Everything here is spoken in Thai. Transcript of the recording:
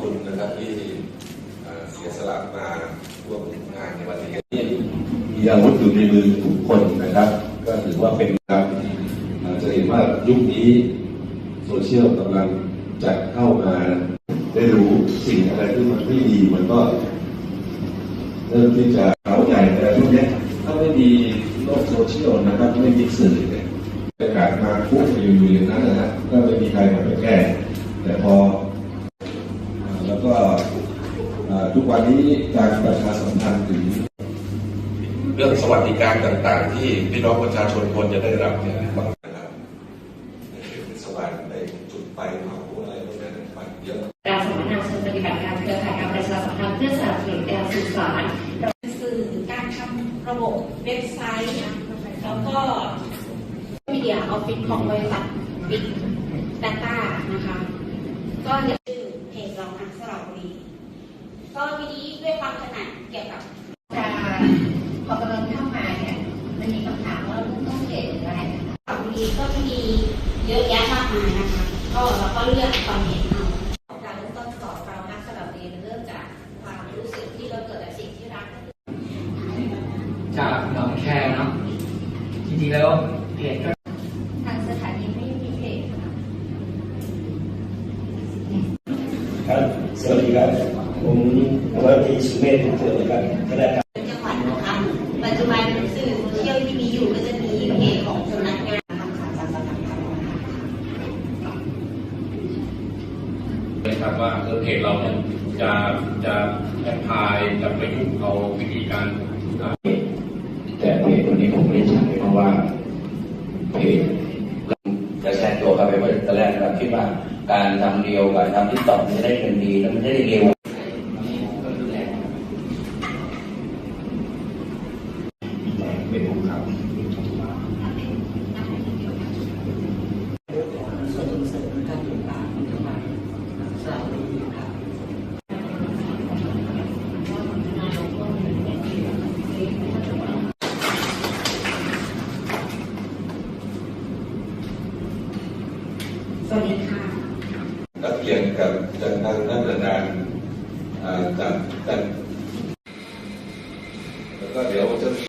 คุณนะครับที่เสียสละมาร่วมงานในวันนี้มีอาวุธอยู่ในมือทุกคนนะครับ ก็ถือว่าเป็นครับจะเห็นว่ายุคนี้โซเชียลกำลังจะเข้ามาได้รู้สิ่งอะไรที่มันไม่ดีมันก็เริ่มที่จะเข้าใจแต่ช่วงเนี้ถ้าไม่มีโลกโซเชียลนะครับ ไม่มีสื่อเนี่ยอากาศมาคุกอยู่อยู่อย่างนั้นนะฮะก็ไม่มีใครมาไปแก้แต่พอ ทุกวันนี้การประชาสัมพันธ์ถึงเรื่องสวัสดิการต่างๆ ที่พี่น้องประชาชนควรจะได้รับเนี่ยบางนะครับในเขตเทศบาลในจุดไฟเผาอะไรพวกนั้นไฟเยอะการสัมมนาเชิงปฏิบัติการเครือข่ายการประชาสัมพันธ์เพื่อสนับสนุนการสื่อสารสื่อการทำระบบเว็บไซต์แล้วก็มีเดียออฟฟิศของบริษัทบิ๊กดัต้านะคะก็เนี่ย ชื่อเพจเรานะสระบุรีก็ทีนี้ด้วยความถนัด เกี่ยวกับจะพอกำลังเข้ามาเนี่ยมันมีคำถามว่าลูกต้องเกรดหรืออะไรนะคะสระบุรีก็มีเยอะแยะมากมายนะคะก็เราก็เลือกความเห็นเอาการเริ่มต้นสอนเรานักสลับเรียนเริ่มจากความรู้สึกที่เราเกิดจากสิ่งที่รัก จากหนองแคเนาะจริงๆแล้วเพจก็ทางสถานีไม่มีเพจค่ะ ครับสวัสดีครับ ผมวรพีสุเมธบุญเกิดนะครับคณะกรรมจังหวัดนะคะปัจจุบันสื่อโซเชียลที่มีอยู่ก็จะมีเพจของสำนักงานทำข่าวสารสำนักงานนะคะนะครับว่าเออเพจเราเนี่ยจะจะแอพพลายจะประยุกต์เอาวิธีการแต่เพจตัวนี้ผมไม่ได้ใช้เพราะว่าเพจจะแทรกตัวเข้าไปเมื่อตอนแรกเราคิดว่าการทำเดียวกับทำที่ต่อมันจะได้เงินดีแล้วมันจะได้เร็ว เป็ สวัสดีค่ะนักเรียนกับจัดทางนักอาจารจัดจัด